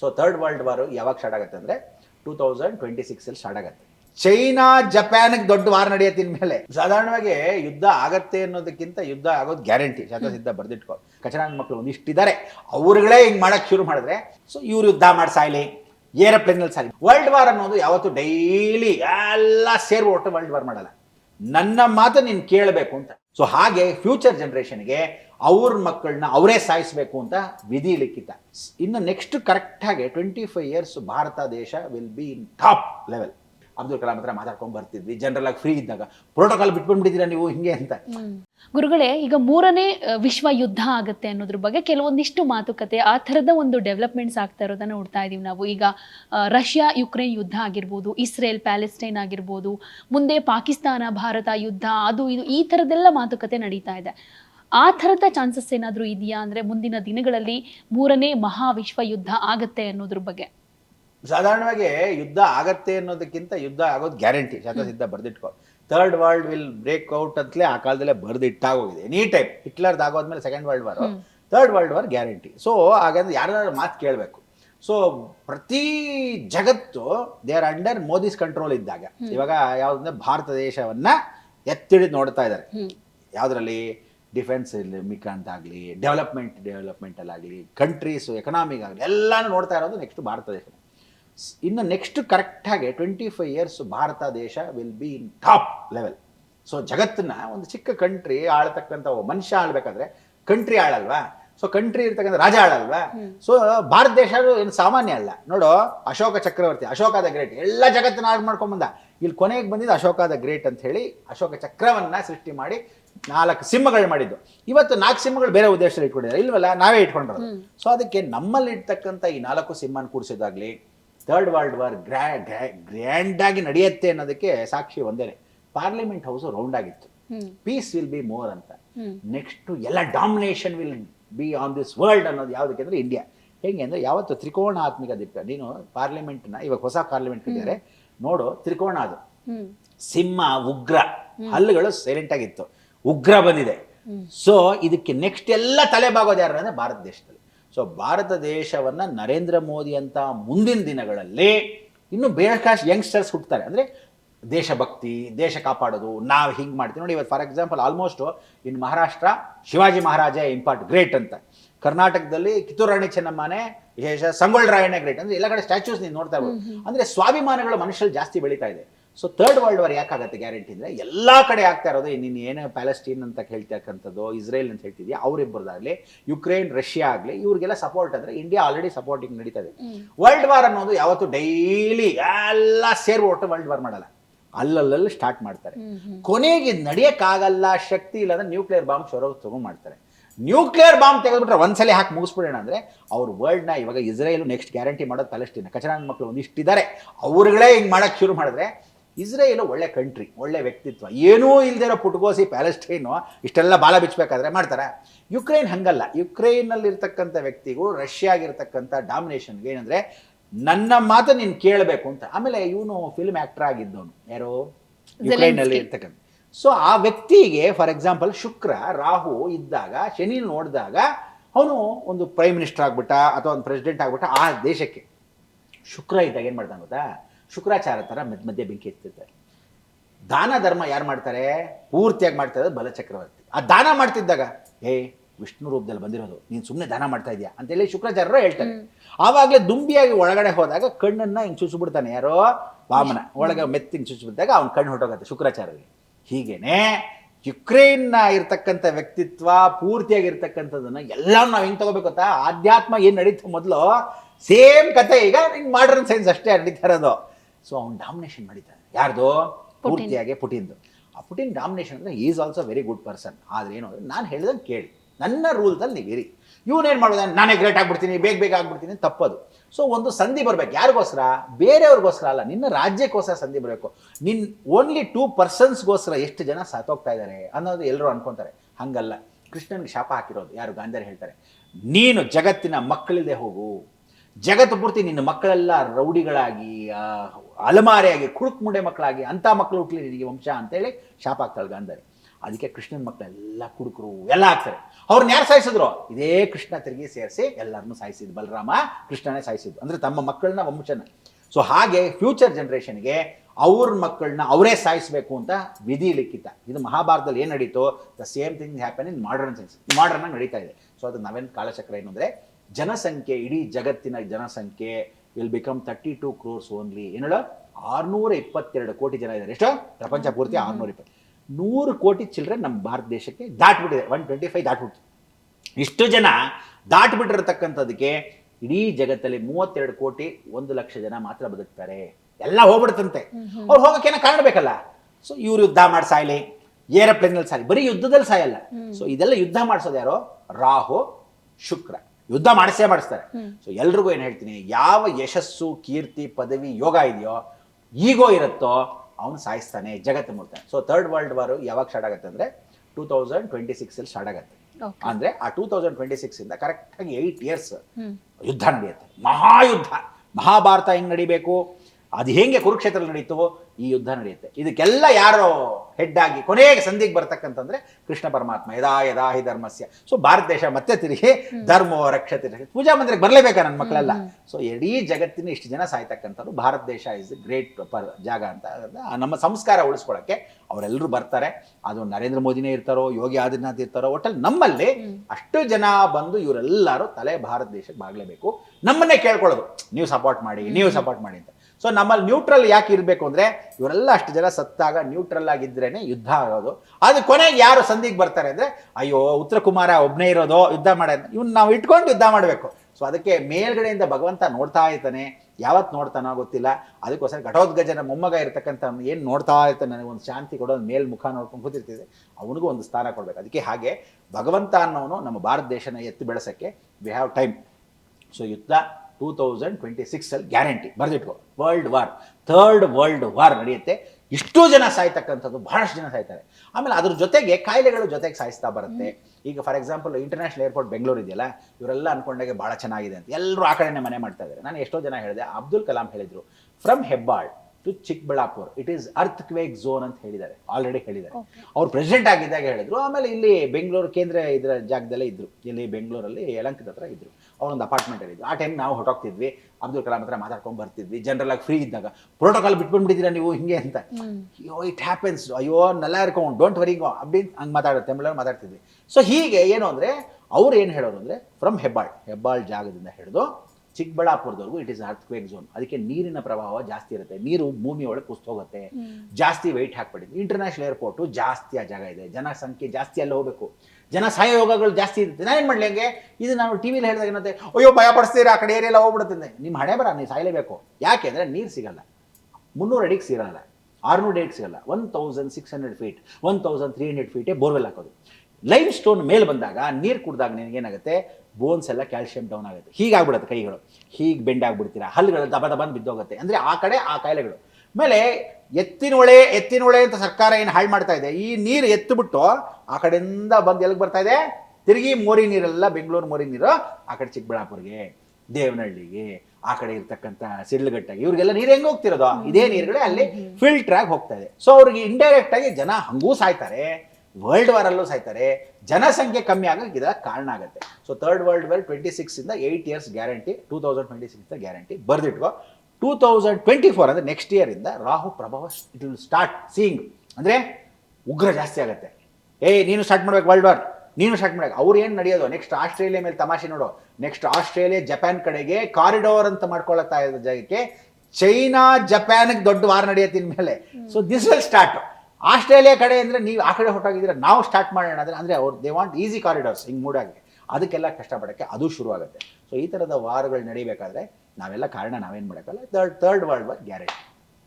So third world war ಯಾವಾಗ start ಆಗುತ್ತೆ ಅಂದ್ರೆ ಟೂ ತೌಸಂಡ್ ಟ್ವೆಂಟಿ ಸಿಕ್ಸಲ್ಲಿ ಸ್ಟಾರ್ಟ್ ಆಗುತ್ತೆ. ಚೈನಾ ಜಪಾನ್ಗೆ ದೊಡ್ಡ ವಾರ ನಡೆಯುತ್ತೆ ಮೇಲೆ ಸಾಧಾರಣವಾಗಿ ಯುದ್ಧ ಆಗತ್ತೆ ಅನ್ನೋದಕ್ಕಿಂತ ಯುದ್ಧ ಆಗೋದು ಗ್ಯಾರಂಟಿ ಸಿದ್ಧ ಬರ್ದಿಟ್ಕೋ. ಕಚರಾನ್ ಮಕ್ಕಳು ಒಂದಿಷ್ಟಿದ್ದಾರೆ. ಅವ್ರುಗಳೇ ಹಿಂಗೆ ಮಾಡಕ್ ಶುರು ಮಾಡಿದ್ರೆ ಸೊ ಇವ್ರು ಯುದ್ಧ ಮಾಡಿ ಸಾಯ್ಲಿ ಏರೋಪ್ಲೇನಲ್ಲಿ ಸಾಯ್ಲಿ. ವರ್ಲ್ಡ್ ವಾರ್ ಅನ್ನೋದು ಯಾವತ್ತು ಡೈಲಿ ಎಲ್ಲ ಸೇರಿ ಒಟ್ಟು ವರ್ಲ್ಡ್ ವಾರ್ ಮಾಡಲ್ಲ. ನನ್ನ ಮಾತು ನೀನು ಕೇಳಬೇಕು ಅಂತ. ಸೊ ಹಾಗೆ ಫ್ಯೂಚರ್ ಜನ್ರೇಷನ್ಗೆ ಅವ್ರ ಮಕ್ಕಳನ್ನ ಅವರೇ ಸಾಯಿಸಬೇಕು ಅಂತ ವಿಧಿ ಲಿಖಿತ. ಇನ್ನು ನೆಕ್ಸ್ಟ್ ಕರೆಕ್ಟಾಗಿ ಟ್ವೆಂಟಿ ಫೈವ್ ಇಯರ್ಸ್ ಭಾರತ ದೇಶ will be in top level Abdul Kalam ಹತ್ರ ಮಾತಾಡ್ಕೊಂಡು ಬರ್ತಿದ್ವಿ. ಜನರಲ್ ಆಗಿ ಫ್ರೀ ಇದ್ದಾಗ. ಪ್ರೋಟೋಕಾಲ್ ಬಿಟ್ಕೊಂಡ್ಬಿಟ್ಟಿದ್ದೀರಾ ನೀವು ಹಿಂಗೆ ಅಂತ? ಗುರುಗಳೇ, ಈಗ ಮೂರನೇ ವಿಶ್ವ ಯುದ್ಧ ಆಗುತ್ತೆ ಅನ್ನೋದ್ರ ಬಗ್ಗೆ ಕೆಲವೊಂದಿಷ್ಟು ಮಾತುಕತೆ, ಆ ಥರದ ಒಂದು ಡೆವಲಪ್ಮೆಂಟ್ಸ್ ಆಗ್ತಾ ಇರೋದನ್ನ ನೋಡ್ತಾ ಇದೀವಿ ನಾವು. ಈಗ ರಷ್ಯಾ, ಯುಕ್ರೇನ್ ಯುದ್ಧ ಆಗಿರ್ಬೋದು, ಇಸ್ರೇಲ್, ಪ್ಯಾಲೆಸ್ಟೈನ್ ಆಗಿರ್ಬೋದು, ಮುಂದೆ ಪಾಕಿಸ್ತಾನ, ಭಾರತ ಯುದ್ಧ, ಅದು, ಇದು ಈ ಥರದ್ದೆಲ್ಲ ಮಾತುಕತೆ ನಡೀತಾ ಇದೆ. ಆ ಥರದ ಚಾನ್ಸಸ್ ಏನಾದರೂ ಇದೆಯಾ? ಅಂದ್ರೆ ಮುಂದಿನ ದಿನಗಳಲ್ಲಿ ಮೂರನೇ ಮಹಾ ವಿಶ್ವ ಯುದ್ಧ ಆಗತ್ತೆ ಅನ್ನೋದ್ರ ಬಗ್ಗೆ. ಸಾಧಾರಣವಾಗಿ ಯುದ್ಧ ಆಗತ್ತೆ ಅನ್ನೋದಕ್ಕಿಂತ ಯುದ್ಧ ಆಗೋದು ಗ್ಯಾರಂಟಿ. ಸಿದ್ಧ ಬರ್ದಿಟ್ಕೋ third world will break out ಅಂತಲೇ ಆ ಕಾಲದಲ್ಲೇ ಬರೆದಿಟ್ಟಾಗೋಗಿದೆ. ಎನಿ ಟೈಪ್ ಹಿಟ್ಲರ್ದು ಆಗೋದ್ಮೇಲೆ second world war third world war guarantee so ಹಾಗಂದ್ರೆ ಯಾರಾದ್ರೂ ಮಾತು ಕೇಳಬೇಕು. ಸೊ ಪ್ರತಿ ಜಗತ್ತು they are under Modi's control ಇದ್ದಾಗ. ಇವಾಗ ಯಾವುದಂದ್ರೆ ಭಾರತ ದೇಶವನ್ನ ಎತ್ತಿಡಿದು ನೋಡ್ತಾ ಇದ್ದಾರೆ. ಯಾವುದರಲ್ಲಿ? ಡಿಫೆನ್ಸ್ ಮಿಕಾಂತ್ ಆಗಲಿ ಡೆವಲಪ್ಮೆಂಟ್ ಡೆವಲಪ್ಮೆಂಟಲ್ಲಾಗಲಿ ಕಂಟ್ರೀಸು ಎಕನಾಮಿಕ್ ಆಗಲಿ ಎಲ್ಲಾನು ನೋಡ್ತಾ ಇರೋದು ನೆಕ್ಸ್ಟ್ ಭಾರತ ದೇಶ. ಇನ್ನು ನೆಕ್ಸ್ಟ್ ಕರೆಕ್ಟಾಗಿ ಟ್ವೆಂಟಿ ಫೈವ್ ಇಯರ್ಸ್ ಭಾರತ ದೇಶ will be in top level so ಜಗತ್ತನ್ನ ಒಂದು ಚಿಕ್ಕ ಕಂಟ್ರಿ ಆಳ್ತಕ್ಕಂಥ ಮನುಷ್ಯ ಆಳ್ಬೇಕಾದ್ರೆ ಕಂಟ್ರಿ ಆಳಲ್ವಾ? ಸೊ ಕಂಟ್ರಿ ಇರ್ತಕ್ಕಂಥ ರಾಜ ಆಳಲ್ವಾ? ಸೊ ಭಾರತ ದೇಶ ಏನು ಸಾಮಾನ್ಯ ಅಲ್ಲ. ನೋಡು ಅಶೋಕ ಚಕ್ರವರ್ತಿ ಅಶೋಕ ದ ಗ್ರೇಟ್ ಎಲ್ಲ ಜಗತ್ತನ್ನ ಆಳ್ ಮಾಡ್ಕೊಂಬಂದ ಇಲ್ಲಿ ಕೊನೆಗೆ ಬಂದಿದ್ದು ಅಶೋಕ ದ ಗ್ರೇಟ್ ಅಂತ ಹೇಳಿ ಅಶೋಕ ಚಕ್ರವನ್ನ ಸೃಷ್ಟಿ ಮಾಡಿ ನಾಲ್ಕು ಸಿಂಹಗಳು ಮಾಡಿದ್ದು. ಇವತ್ತು ನಾಲ್ಕು ಸಿಂಹಗಳು ಬೇರೆ ಉದ್ದೇಶದಲ್ಲಿ ಇಟ್ಕೊಂಡಿದ್ದಾರೆ. ಇಲ್ವಲ್ಲ? ನಾವೇ ಇಟ್ಕೊಂಡ್ರು ಸೊ ಅದಕ್ಕೆ ನಮ್ಮಲ್ಲಿ ಇರ್ತಕ್ಕಂಥ ಈ ನಾಲ್ಕು ಸಿಂಹನ ಕೂಡಿಸೋದಾಗ್ಲಿ third world war grand grand ಆಗಿ ನಡೆಯುತ್ತೆ ಅನ್ನೋದಕ್ಕೆ ಸಾಕ್ಷಿ ಒಂದೇನೆ ಪಾರ್ಲಿಮೆಂಟ್ ಹೌಸ್ ರೌಂಡ್ ಆಗಿತ್ತು. ಪೀಸ್ ವಿಲ್ ಬಿ ಮೋರ್ ಅಂತ. ನೆಕ್ಸ್ಟ್ ಎಲ್ಲ domination will be on this world ಅನ್ನೋದು ಯಾವುದಕ್ಕೆ ಅಂದರೆ ಇಂಡಿಯಾ ಹೆಂಗೆ ಅಂದರೆ ಯಾವತ್ತು ತ್ರಿಕೋಣಾತ್ಮಿಕ ದೀಪ ನೀನು ಪಾರ್ಲಿಮೆಂಟ್ನ ಇವಾಗ ಹೊಸ ಪಾರ್ಲಿಮೆಂಟ್ ಇದ್ದಾರೆ ನೋಡು ತ್ರಿಕೋಣ ಅದು. ಸಿಂಹ ಉಗ್ರ ಹಲ್ಲುಗಳು ಸೈಲೆಂಟ್ ಆಗಿತ್ತು. ಉಗ್ರ ಬಂದಿದೆ. ಸೊ ಇದಕ್ಕೆ ನೆಕ್ಸ್ಟ್ ಎಲ್ಲ ತಲೆಬಾಗೋದು ಯಾರು ಅಂದರೆ ಭಾರತ ದೇಶದಲ್ಲಿ. ಸೊ ಭಾರತ ದೇಶವನ್ನ ನರೇಂದ್ರ ಮೋದಿ ಅಂತ ಮುಂದಿನ ದಿನಗಳಲ್ಲಿ ಇನ್ನು ಬೇಕಾಷ್ಟು ಯಂಗ್ಸ್ಟರ್ಸ್ ಹುಟ್ಟುತ್ತಾರೆ ಅಂದರೆ ದೇಶಭಕ್ತಿ ದೇಶ ಕಾಪಾಡೋದು ನಾವು ಹಿಂಗೆ ಮಾಡ್ತೀವಿ. ನೋಡಿ ಇವತ್ತು for example almost in Maharashtra Shivaji Maharaja import great ಅಂತ. ಕರ್ನಾಟಕದಲ್ಲಿ ಕಿತ್ತೂರು ರಾಣಿ ಚೆನ್ನಮ್ಮನೆ ವಿಶೇಷ ಸಂಗೊಳ್ಳ ರಾಯಣ್ಣ ಗ್ರೇಟ್ ಅಂದ್ರೆ ಎಲ್ಲ ಕಡೆ ಸ್ಟ್ಯಾಚ್ಯೂಸ್ ನೀವು ನೋಡ್ತಾ ಇರ್ಬೋದು. ಅಂದ್ರೆ ಸ್ವಾಭಿಮಾನಗಳು ಮನುಷ್ಯರಲ್ಲಿ ಜಾಸ್ತಿ ಬೆಳೀತಾ ಇದೆ. ಸೊ ಥರ್ಡ್ ವರ್ಲ್ಡ್ ವಾರ್ ಯಾಕಾಗತ್ತೆ ಗ್ಯಾರಂಟಿ ಅಂದ್ರೆ ಎಲ್ಲಾ ಕಡೆ ಆಗ್ತಾ ಇರೋದು ನೀನು ಏನು ಪ್ಯಾಲೆಸ್ಟೀನ್ ಅಂತ ಹೇಳ್ತಕ್ಕಂಥದ್ದು ಇಸ್ರೇಲ್ ಅಂತ ಹೇಳ್ತಿದ್ಯಾ? ಅವರಿಬ್ಬರದಾಗಲಿ ಯುಕ್ರೇನ್ ರಷ್ಯಾ ಆಗಲಿ ಇವ್ರಿಗೆಲ್ಲ ಸಪೋರ್ಟ್ ಅಂದ್ರೆ ಇಂಡಿಯಾ ಆಲ್ರೆಡಿ ಸಪೋರ್ಟಿಂಗ್ ನಡೀತಾ ಇದೆ. ವರ್ಲ್ಡ್ ವಾರ್ ಅನ್ನೋದು ಯಾವತ್ತು ಡೈಲಿ ಎಲ್ಲ ಸೇರ್ಬಿಟ್ಟು ವರ್ಲ್ಡ್ ವಾರ್ ಮಾಡಲ್ಲ. ಅಲ್ಲಲ್ಲಲ್ಲಿ ಸ್ಟಾರ್ಟ್ ಮಾಡ್ತಾರೆ. ಕೊನೆಗೆ ನಡೆಯಕ್ಕಾಗಲ್ಲ ಶಕ್ತಿ ಇಲ್ಲ ಅಂದ್ರೆ ನ್ಯೂಕ್ಲಿಯರ್ ಬಾಂಬ್ ಶೋರೋ ತಗೊಂಡು ಮಾಡ್ತಾರೆ. ನ್ಯೂಕ್ಲಿಯರ್ ಬಾಂಬ್ ತೆಗೆದ್ಬಿಟ್ರೆ ಒಂದ್ಸಲಿ ಹಾಕಿ ಮುಗಿಸ್ಬಿಡೋಣ ಅಂದ್ರೆ ಅವ್ರು ವರ್ಲ್ಡ್ನ ಇವಾಗ ಇಸ್ರೇಲ್ ನೆಕ್ಸ್ಟ್ ಗ್ಯಾರಂಟಿ ಮಾಡೋದು ಪ್ಯಾಲೆಸ್ಟೀನ್ ಕಚರಾನ್ ಮಕ್ಕಳು ಒಂದಿಷ್ಟಿದ್ದಾರೆ. ಅವ್ರುಗಳೇ ಹಿಂಗೆ ಮಾಡೋಕ್ಕೆ ಶುರು ಮಾಡಿದ್ರೆ ಇಸ್ರೇಲ್ ಒಳ್ಳೆ ಕಂಟ್ರಿ ಒಳ್ಳೆ ವ್ಯಕ್ತಿತ್ವ. ಏನೂ ಇರೋ ಪುಟ್ಗೋಸಿ ಪ್ಯಾಲೆಸ್ಟೈನು ಇಷ್ಟೆಲ್ಲ ಬಾಲ ಬಿಚ್ಚಬೇಕಾದ್ರೆ ಮಾಡ್ತಾರೆ. ಯುಕ್ರೇನ್ ಹಂಗಲ್ಲ. ಯುಕ್ರೈನಲ್ಲಿರ್ತಕ್ಕಂಥ ವ್ಯಕ್ತಿಗೂ ರಷ್ಯಾಗಿರ್ತಕ್ಕಂಥ ಡಾಮಿನೇಷನ್ಗೆ ಏನಂದ್ರೆ ನನ್ನ ಮಾತು ನೀನು ಕೇಳಬೇಕು ಅಂತ. ಆಮೇಲೆ ಇವನು ಫಿಲ್ಮ್ ಆ್ಯಕ್ಟರ್ ಆಗಿದ್ದವನು. ಯಾರು? ಯುಕ್ರೈನಲ್ಲಿ ಇರ್ತಕ್ಕಂಥ ಸೊ ಆ ವ್ಯಕ್ತಿಗೆ ಫಾರ್ ಎಕ್ಸಾಂಪಲ್ ಶುಕ್ರ ರಾಹು ಇದ್ದಾಗ ಶನಿ ನೋಡಿದಾಗ ಅವನು ಒಂದು ಪ್ರೈಮ್ ಮಿನಿಸ್ಟರ್ ಆಗ್ಬಿಟ್ಟ ಅಥವಾ ಒಂದು ಪ್ರೆಸಿಡೆಂಟ್ ಆಗ್ಬಿಟ್ಟ ಆ ದೇಶಕ್ಕೆ. ಶುಕ್ರ ಇದ್ದಾಗ ಏನು ಮಾಡ್ತಾನೆ ಗೊತ್ತಾ? ಶುಕ್ರಾಚಾರ ಥರ ಮಧ್ಯ ಮಧ್ಯೆ ಬೆಂಕಿ ಎತ್ತಿರ್ತಾರೆ. ದಾನ ಧರ್ಮ ಯಾರು ಮಾಡ್ತಾರೆ? ಪೂರ್ತಿಯಾಗಿ ಮಾಡ್ತಾ ಇರೋದು ಬಲಚಕ್ರವರ್ತಿ ಆ ದಾನ ಮಾಡ್ತಿದ್ದಾಗ ಏ ವಿಷ್ಣು ರೂಪದಲ್ಲಿ ಬಂದಿರೋದು, ನೀನು ಸುಮ್ಮನೆ ದಾನ ಮಾಡ್ತಾ ಇದೀಯಾ? ಅಂತೇಳಿ ಶುಕ್ರಾಚಾರ್ಯರು ಹೇಳ್ತಾರೆ. ಆವಾಗಲೇ ದುಂಬಿಯಾಗಿ ಒಳಗಡೆ ಹೋದಾಗ ಕಣ್ಣನ್ನು ಹಿಂಗೆ ಚುಚ್ಚಿಬಿಡ್ತಾನೆ ಯಾರೋ? ವಾಮನ. ಒಳಗೆ ಮೆತ್ತಿ ಹಿಂಗೆ ಚುಚ್ಚಿಬಿಟ್ಟಾಗ ಅವ್ನು ಕಣ್ಣು ಹೊಟ್ಟೋಗತ್ತೆ ಶುಕ್ರಾಚಾರ್ಯರಿಗೆ. ಹೀಗೇನೆ ಯುಕ್ರೇನ್ನ ಇರ್ತಕ್ಕಂಥ ವ್ಯಕ್ತಿತ್ವ ಪೂರ್ತಿಯಾಗಿರ್ತಕ್ಕಂಥದ್ದನ್ನು ಎಲ್ಲ ನಾವು ಹೆಂಗೆ ತಗೋಬೇಕು ಆಧ್ಯಾತ್ಮ ಏನು ನಡೀತು ಮೊದಲು ಸೇಮ್ ಕತೆ ಈಗ ಹಿಂಗೆ ಮಾಡ್ರನ್ ಸೈನ್ಸ್ ಅಷ್ಟೇ ನಡೀತಾ ಇರೋದು. ಸೊ ಅವ್ನು ಡಾಮಿನೇಷನ್ ಮಾಡಿದ್ದಾನೆ. ಯಾರ್ದು? ಪೂರ್ತಿಯಾಗಿ ಪುಟಿನ್ದು. ಆ ಪುಟಿನ್ ಡಾಮಿನೇಷನ್ ಅಂದರೆ is also very good person ಆದ್ರೆ ಏನು ಅಂದರೆ ನಾನು ಹೇಳ್ದಂಗೆ ಕೇಳಿ. ನನ್ನ ರೂಲ್ದಲ್ಲಿ ನೀವು ಇರಿ. ಇವನೇನು ಮಾಡೋದು ನಾನೇ ಗ್ರೇಟ್ ಆಗ್ಬಿಡ್ತೀನಿ ಬೇಗ ಬೇಗ ಆಗ್ಬಿಡ್ತೀನಿ ತಪ್ಪದು. ಸೊ ಒಂದು ಸಂಧಿ ಬರಬೇಕು. ಯಾರಿಗೋಸ್ಕರ? ಬೇರೆಯವ್ರಿಗೋಸ್ಕರ ಅಲ್ಲ. ನಿನ್ನ ರಾಜ್ಯಕ್ಕೋಸ್ಕರ ಸಂಧಿ ಬರಬೇಕು. ನಿನ್ ಓನ್ಲಿ ಟೂ ಪರ್ಸನ್ಸ್ಗೋಸ್ಕರ ಎಷ್ಟು ಜನ ಸತ್ತೋಗ್ತಾ ಇದ್ದಾರೆ ಅನ್ನೋದು ಎಲ್ಲರೂ ಅನ್ಕೊಂತಾರೆ. ಹಂಗಲ್ಲ. ಕೃಷ್ಣನಿಗೆ ಶಾಪ ಹಾಕಿರೋದು. ಯಾರು? ಗಾಂಧಾರಿ ಹೇಳ್ತಾರೆ. ನೀನು ಜಗತ್ತಿನ ಮಕ್ಕಳಿದೆ ಹೋಗು. ಜಗತ್ತು ಪೂರ್ತಿ ನಿನ್ನ ಮಕ್ಕಳೆಲ್ಲ ರೌಡಿಗಳಾಗಿ ಆ, ಅಲಮಾರಿಯಾಗಿ, ಕುಡುಕ್ ಮುಂಡೆ ಮಕ್ಕಳಾಗಿ, ಅಂಥ ಮಕ್ಕಳು ಹುಟ್ಟಲಿ ನಿನಗೆ ವಂಶ ಅಂತೇಳಿ ಶಾಪ ಆಗ್ತಾಳೆ ಗಾಂಧಾರಿ. ಅದಕ್ಕೆ ಕೃಷ್ಣನ ಮಕ್ಕಳೆಲ್ಲ ಕುಡುಕರು, ಎಲ್ಲ ಆಗ್ತಾರೆ ಅವ್ರನ್ನ ಯಾರು ಸಾಯಿಸಿದ್ರು? ಇದೇ ಕೃಷ್ಣ ತಿರುಗಿ ಸೇರಿಸಿ ಎಲ್ಲರನ್ನು ಸಾಯಿಸಿದ್ದು. ಬಲರಾಮ ಕೃಷ್ಣನೇ ಸಾಯಿಸಿದ್ದು. ಅಂದರೆ ತಮ್ಮ ಮಕ್ಕಳನ್ನ ವಂಶನ. ಸೊ ಹಾಗೆ ಫ್ಯೂಚರ್ ಜನ್ರೇಷನ್ಗೆ ಅವ್ರ ಮಕ್ಕಳನ್ನ ಅವರೇ ಸಾಯಿಸಬೇಕು ಅಂತ ವಿಧಿ ಲಿಖಿತ ಇದು ಮಹಾಭಾರತದಲ್ಲಿ ಏನು ನಡೀತು the same thing happen in modern science modern ಆಗಿ ನಡೀತಾ ಇದೆ. ಸೊ ಅದು ನಾವೇನು ಕಾಲಚಕ್ರ ಏನು ಅಂದರೆ, ಜನಸಂಖ್ಯೆ, ಇಡೀ ಜಗತ್ತಿನ ಜನಸಂಖ್ಯೆ will become thirty two crores only ಏನೇಳು ಆರ್ನೂರ ಇಪ್ಪತ್ತೆರಡು ಕೋಟಿ ಜನ ಇದ್ದಾರೆ. ಎಷ್ಟು? ಪ್ರಪಂಚ ಪೂರ್ತಿ ಆರುನೂರ ಇಪ್ಪತ್ತು ನೂರು ಕೋಟಿ ಚಿಲ್ಡ್ರನ್ ನಮ್ಮ ಭಾರತ ದೇಶಕ್ಕೆ ದಾಟ್ಬಿಟ್ಟಿದೆ. ಒನ್ ಟ್ವೆಂಟಿ ಫೈವ್ ದಾಟ್ಬಿಟ್ಟು ಇಷ್ಟು ಜನ ದಾಟ್ಬಿಟ್ಟಿರತಕ್ಕಂಥದ್ದಕ್ಕೆ ಇಡೀ ಜಗತ್ತಲ್ಲಿ ಮೂವತ್ತೆರಡು ಕೋಟಿ ಒಂದು ಲಕ್ಷ ಜನ ಮಾತ್ರ ಬದುಕ್ತಾರೆ. ಎಲ್ಲ ಹೋಗ್ಬಿಡ್ತಂತೆ. ಅವ್ರು ಹೋಗೋಕೆ ಕಾರಣ ಬೇಕಲ್ಲ? ಸೊ ಇವ್ರು ಯುದ್ಧ ಮಾಡಿ ಸಾಯ್ಲಿ ಏರೋಪ್ಲೇನಲ್ಲಿ ಸಾಯ್ಲಿ ಬರೀ ಯುದ್ಧದಲ್ಲಿ ಸಾಯಲ್ಲ. ಸೊ ಇದೆಲ್ಲ ಯುದ್ಧ ಮಾಡಿಸೋದು ಯಾರೋ? ರಾಹು ಶುಕ್ರ. ಯುದ್ಧ ಮಾಡಿಸೇ ಮಾಡಿಸ್ತಾರೆ. ಸೊ ಎಲ್ರಿಗೂ ಏನು ಹೇಳ್ತೀನಿ ಯಾವ ಯಶಸ್ಸು ಕೀರ್ತಿ ಪದವಿ ಯೋಗ ಇದೆಯೋ ಈಗೋ ಇರುತ್ತೋ ಅವನು ಸಾಯಿಸ್ತಾನೆ ಜಗತ್ತು ಮುಡ್ತಾನೆ ಸೊ ಥರ್ಡ್ ವರ್ಲ್ಡ್ ವಾರು ಯಾವಾಗ ಸ್ಟಾರ್ಟ್ ಆಗುತ್ತೆ ಅಂದರೆ ಟೂ ತೌಸಂಡ್ ಟ್ವೆಂಟಿ ಸಿಕ್ಸಲ್ಲಿ ಸ್ಟಾರ್ಟ್ ಆಗುತ್ತೆ. ಅಂದ್ರೆ ಆ ಟೂ ತೌಸಂಡ್ ಟ್ವೆಂಟಿ ಸಿಕ್ಸಿಂದ ಕರೆಕ್ಟಾಗಿ ಏಯ್ಟ್ ಇಯರ್ಸ್ ಯುದ್ಧ ನಡೆಯುತ್ತೆ. ಮಹಾಯುದ್ಧ. ಮಹಾಭಾರತ ಹೆಂಗೆ ನಡಿಬೇಕು? ಅದು ಹೇಗೆ ಕುರುಕ್ಷೇತ್ರ ನಡೀತೋ ಈ ಯುದ್ಧ ನಡೆಯುತ್ತೆ. ಇದಕ್ಕೆಲ್ಲ ಯಾರು ಹೆಡ್ ಆಗಿ ಕೊನೆಗೆ ಸಂಧಿಗೆ ಬರ್ತಕ್ಕಂತಂದ್ರೆ ಕೃಷ್ಣ ಪರಮಾತ್ಮ ಯದಾ ಯದಾ ಹಿ ಧರ್ಮಸ್ಯ. ಸೊ ಭಾರತ ದೇಶ ಮತ್ತೆ ತಿರುಗಿ ಧರ್ಮೋ ರಕ್ಷತೆ. ಪೂಜಾ ಮಂದಿರಕ್ಕೆ ಬರಲೇಬೇಕಾ ನನ್ನ ಮಕ್ಕಳೆಲ್ಲ? ಸೊ ಇಡೀ ಜಗತ್ತಿನ ಇಷ್ಟು ಜನ ಸಾಯ್ತಕ್ಕಂಥವ್ರು ಭಾರತ ದೇಶ ಇಸ್ ಗ್ರೇಟ್ ಪರ್ ಜಾಗ ಅಂತ. ನಮ್ಮ ಸಂಸ್ಕಾರ ಉಳಿಸ್ಕೊಳ್ಳೋಕ್ಕೆ ಅವರೆಲ್ಲರೂ ಬರ್ತಾರೆ. ಅದು ನರೇಂದ್ರ ಮೋದಿನೇ ಇರ್ತಾರೋ ಯೋಗಿ ಆದಿತ್ಯನಾಥ್ ಇರ್ತಾರೋ ಒಟ್ಟಲ್ಲಿ ನಮ್ಮಲ್ಲಿ ಅಷ್ಟು ಜನ ಬಂದು ಇವರೆಲ್ಲರೂ ತಲೆ ಭಾರತ ದೇಶಕ್ಕೆ ಬಾಗಲೇಬೇಕು. ನಮ್ಮನ್ನೇ ಕೇಳ್ಕೊಳ್ಳೋದು. ನೀವು ಸಪೋರ್ಟ್ ಮಾಡಿ ನೀವು ಸಪೋರ್ಟ್ ಮಾಡಿ ಅಂತ. ಸೊ ನಮ್ಮಲ್ಲಿ ನ್ಯೂಟ್ರಲ್ ಯಾಕೆ ಇರಬೇಕು ಅಂದರೆ, ಇವರೆಲ್ಲ ಅಷ್ಟು ಜನ ಸತ್ತಾಗ ನ್ಯೂಟ್ರಲ್ ಆಗಿದ್ರೇ ಯುದ್ಧ ಆಗೋದು. ಅದು ಕೊನೆಗೆ ಯಾರು ಸಂಧಿಗೆ ಬರ್ತಾರೆ ಅಂದರೆ, ಅಯ್ಯೋ, ಉತ್ತರ ಕುಮಾರ ಒಬ್ಬನೇ ಇರೋದು, ಯುದ್ಧ ಮಾಡ ಇವ್ನು ನಾವು ಇಟ್ಕೊಂಡು ಯುದ್ಧ ಮಾಡಬೇಕು. ಸೊ ಅದಕ್ಕೆ ಮೇಲ್ಗಡೆಯಿಂದ ಭಗವಂತ ನೋಡ್ತಾ ಇರ್ತಾನೆ. ಯಾವತ್ತು ನೋಡ್ತಾನೋ ಗೊತ್ತಿಲ್ಲ. ಅದಕ್ಕೋಸ್ಕರ ಘಟೋದ್ಗಜನ ಮೊಮ್ಮಗ ಇರ್ತಕ್ಕಂಥ ಏನು ನೋಡ್ತಾ ಇರ್ತಾನೆ ನನಗೆ ಒಂದು ಶಾಂತಿ ಕೊಡೋದು ಮೇಲ್ ಮುಖ ನೋಡ್ಕೊಂಡು ಕೂತಿರ್ತಿದೆ. ಅವನಿಗೂ ಒಂದು ಸ್ಥಾನ ಕೊಡಬೇಕು. ಅದಕ್ಕೆ ಹಾಗೆ ಭಗವಂತ ಅನ್ನೋನು ನಮ್ಮ ಭಾರತ ದೇಶನ ಎತ್ತು ಬೆಳೆಸೋಕ್ಕೆ ವಿ ಹ್ಯಾವ್ ಟೈಮ್ ಸೊ ಯುದ್ಧ ಟೂ ತೌಸಂಡ್ ಟ್ವೆಂಟಿ ಸಿಕ್ಸಲ್ಲಿ guarantee ಬರೆದಿಟ್ಕೋ world war third world war ನಡೆಯುತ್ತೆ. ಇಷ್ಟು ಜನ ಸಾಯ್ತಕ್ಕಂಥದ್ದು ಬಹಳಷ್ಟು ಜನ ಸಾಯ್ತಾರೆ. ಆಮೇಲೆ ಅದ್ರ ಜೊತೆಗೆ ಕಾಯಿಲೆಗಳು ಜೊತೆಗೆ ಸಾಯಿಸ್ತಾ ಬರುತ್ತೆ. ಈಗ for example international airport Bengaluru ಇದೆಯಲ್ಲ ಇವರೆಲ್ಲ ಅನ್ಕೊಂಡಾಗೆ ಭಾಳ ಚೆನ್ನಾಗಿದೆ ಅಂತ. ಎಲ್ಲರೂ ಆ ಕಡೆನೇ ಮನೆ ಮಾಡ್ತಾ ಇದ್ದಾರೆ. ನಾನು ಎಷ್ಟೋ ಜನ ಹೇಳಿದೆ. ಅಬ್ದುಲ್ ಕಲಾಂ ಹೇಳಿದರು from Hebbal to Chikkaballapur. It is earthquake zone ಅಂತ ಹೇಳಿದ್ದಾರೆ. ಆಲ್ರೆಡಿ ಹೇಳಿದ್ದಾರೆ. ಅವ್ರು ಪ್ರೆಸಿಡೆಂಟ್ ಆಗಿದ್ದಾಗ ಹೇಳಿದ್ರು. ಆಮೇಲೆ ಇಲ್ಲಿ ಬೆಂಗಳೂರು ಕೇಂದ್ರ ಇದರ ಜಾಗದಲ್ಲೇ ಇದ್ರು. ಇಲ್ಲಿ ಬೆಂಗಳೂರಲ್ಲಿ ಯಲಂಕದ ಹತ್ರ ಇದ್ರು. ಅವರೊಂದು ಅಪಾರ್ಟ್ಮೆಂಟ್ ಇದ್ರು. ಆ ಟೈಮ್ ನಾವು ಹೊಟ್ಟೋಗ್ತಿದ್ವಿ ಅಬ್ದುಲ್ ಕಲಾಂ ಹತ್ರ ಮಾತಾಡ್ಕೊಂಡು ಬರ್ತಿದ್ವಿ. ಜನರಲ್ ಆಗಿ ಫ್ರೀ ಇದ್ದಾಗ. ಪ್ರೋಟೋಕಾಲ್ ಬಿಟ್ಕೊಂಡ್ಬಿಟ್ಟಿದ್ದೀರಾ ನೀವು? ಹಿಂಗೆ ಅಂತ. ಅಯ್ಯೋ ಇಟ್ ಹ್ಯಾಪನ್ಸ್ ಅಯ್ಯೋ ನೆಲ್ಲ ಇರ್ಕೊಂಡು ಡೋಂಟ್ ವರಿಗೋ ಅಬ್ಬಿ ಹಂಗೆ ಮಾತಾಡೋ ತಮಿಳಲ್ಲಿ ಮಾತಾಡ್ತಿದ್ವಿ. ಸೊ ಹೀಗೆ ಏನು ಅಂದರೆ ಅವ್ರು ಏನು ಹೇಳೋರು ಅಂದರೆ ಫ್ರಮ್ ಹೆಬ್ಬಾಳ್ ಹೆಬ್ಬಾಳ್ ಜಾಗದಿಂದ ಹಿಡಿದು ಚಿಕ್ಕಬಳ್ಳಾಪುರದವರೆಗೂ it is earthquake zone ಅದಕ್ಕೆ ನೀರಿನ ಪ್ರಭಾವ ಜಾಸ್ತಿ ಇರುತ್ತೆ. ನೀರು ಭೂಮಿ ಒಳಗೆ ಕುಸ್ತೋಗುತ್ತೆ ಜಾಸ್ತಿ ವೆಯ್ಟ್ ಹಾಕ್ಬಿಟ್ಟಿದೆ. ಇಂಟರ್ನ್ಯಾಷನಲ್ ಏರ್ಪೋರ್ಟು ಜಾಸ್ತಿ ಆ ಜಾಗ ಇದೆ. ಜನಸಂಖ್ಯೆ ಜಾಸ್ತಿ ಅಲ್ಲಿ ಹೋಗಬೇಕು. ಜನ ಸಹಯೋಗಗಳು ಜಾಸ್ತಿ ಇರುತ್ತೆ. ನಾನು ಏನು ಮಾಡಲಿ ಹಂಗೆ? ಇದು ನಾನು ಟಿ ವಿಲಿ ಹೇಳಿದಾಗ ಏನಂತೆ? ಅಯ್ಯೋ ಭಯ ಪಡಿಸ್ತೀರಾ? ಆ ಕಡೆ ಏರಿಯಲ್ಲ ಹೋಗ್ಬಿಡುತ್ತೆ ನಿಮ್ಮ ಹಣೆ ಬರ ನೀವು ಸಾಯಲೇಬೇಕು. ಯಾಕೆ ಅಂದರೆ ನೀರು ಸಿಗಲ್ಲ. ಮುನ್ನೂರು ಅಡಿಗೆ ಸಿಗಲ್ಲ. ಆರುನೂರು ಅಡಿಗೆ ಸಿಗಲ್ಲ. One thousand six hundred feet one thousand three hundred ಫೀಟೇ borewell ಹಾಕೋದು. ಲೈಮ್ ಸ್ಟೋನ್ ಮೇಲೆ ಬಂದಾಗ ನೀರು ಕುಡಿದಾಗ ನಿನಗೇನಾಗುತ್ತೆ ಬೋನ್ಸ್ ಎಲ್ಲ ಕ್ಯಾಲ್ಶಿಯಂ ಡೌನ್ ಆಗುತ್ತೆ. ಹೀಗಾಗ್ಬಿಡುತ್ತೆ ಕೈಗಳು. ಹೀಗೆ ಬೆಂಡ್ ಆಗ್ಬಿಡ್ತೀರಾ. ಹಲ್ಲುಗಳು ದಬ ದಬ ಅಂತ ಬಿದ್ದೋಗುತ್ತೆ. ಅಂದರೆ ಆ ಕಡೆ ಆ ಕಾಯಿಲೆಗಳು. ಆಮೇಲೆ ಎತ್ತಿನೊಳೆ ಎತ್ತಿನೊಳೆ ಅಂತ ಸರ್ಕಾರ ಏನು ಹಾಳು ಮಾಡ್ತಾ ಇದೆ? ಈ ನೀರು ಎತ್ತುಬಿಟ್ಟು ಆ ಕಡೆಯಿಂದ ಬಂದು ಎಲ್ಲಿಗೆ ಬರ್ತಾ ಇದೆ? ತಿರುಗಿ ಮೋರಿ ನೀರೆಲ್ಲ ಬೆಂಗಳೂರು ಮೋರಿ ನೀರು ಆ ಕಡೆ ಚಿಕ್ಕಬಳ್ಳಾಪುರಿಗೆ ದೇವನಹಳ್ಳಿಗೆ ಆ ಕಡೆ ಇರ್ತಕ್ಕಂಥ ಸಿಡ್ಲುಗಟ್ಟಾಗಿ ಇವ್ರಿಗೆಲ್ಲ ನೀರು ಹೆಂಗೆ ಹೋಗ್ತಿರೋದು? ಇದೇ ನೀರುಗಳೇ ಅಲ್ಲಿ ಫಿಲ್ಟರ್ ಆಗಿ ಹೋಗ್ತಾ ಇದೆ. ಸೊ ಅವ್ರಿಗೆ ಇಂಡೈರೆಕ್ಟ್ ಆಗಿ ಜನ ಹಂಗೂ ಸಾಯ್ತಾರೆ. ವರ್ಲ್ಡ್ ವಾರಲ್ಲೂ ಸಾಯ್ತಾರೆ, ಜನಸಂಖ್ಯೆ ಕಮ್ಮಿ ಆಗೋಕ್ಕೆ ಇದರ ಕಾರಣ ಆಗುತ್ತೆ. So third world war twenty ಸಿಕ್ಸಿಂದ eight years guarantee two thousand twenty six guarantee ಬರೆದಿಟ್ಕೋ two thousand twenty four ಅಂದರೆ ನೆಕ್ಸ್ಟ್ ಇಯರಿಂದ ರಾಹು ಪ್ರಭಾವ ಇಟ್ ವಿಲ್ ಸ್ಟಾರ್ಟ್ ಸೀಯಿಂಗ್ ಅಂದರೆ ಉಗ್ರ ಜಾಸ್ತಿ ಆಗುತ್ತೆ. ಏಯ್ ನೀನು ಸ್ಟಾರ್ಟ್ ಮಾಡ್ಬೇಕು ವರ್ಲ್ಡ್ ವಾರ್ ನೀನು ಸ್ಟಾರ್ಟ್ ಮಾಡ್ಬೇಕು. ಅವ್ರು ಏನು ನಡೆಯೋದು? ನೆಕ್ಸ್ಟ್ ಆಸ್ಟ್ರೇಲಿಯಾ ಮೇಲೆ ತಮಾಷೆ ನೋಡು. ನೆಕ್ಸ್ಟ್ ಆಸ್ಟ್ರೇಲಿಯಾ ಜಪಾನ್ ಕಡೆಗೆ ಕಾರಿಡೋರ್ ಅಂತ ಮಾಡ್ಕೊಳ್ಳುತ್ತಾ ಇದ್ದ ಜಾಗಕ್ಕೆ ಚೈನಾ ಜಪಾನ್ಗೆ ದೊಡ್ಡ ವಾರ್ ನಡೆಯುತ್ತೆ ಇನ್ಮೇಲೆ. So this will start Australia ಕಡೆ ಅಂದರೆ ನೀವು ಆ ಕಡೆ ಹೊರಟಾಗಿದ್ದೀರ ನಾವು ಸ್ಟಾರ್ಟ್ ಮಾಡೋಣ ಅಂದರೆ ಅಂದರೆ ಅವ್ರು ದೇ ವಾಂಟ್ ಈಸಿ ಕಾರಿಡಾರ್ಸ್ ಹಿಂಗೆ ಮೂಡಾಗಿದೆ. ಅದಕ್ಕೆಲ್ಲ ಕಷ್ಟಪಡೋಕ್ಕೆ ಅದು ಶುರುವಾಗುತ್ತೆ. ಸೊ ಈ ಥರದ ವಾರಗಳು ನಡಿಬೇಕಾದ್ರೆ ನಾವೆಲ್ಲ ಕಾರಣ ನಾವೇನು ಮಾಡೋಕ್ಕಲ್ಲ third third world war guarantee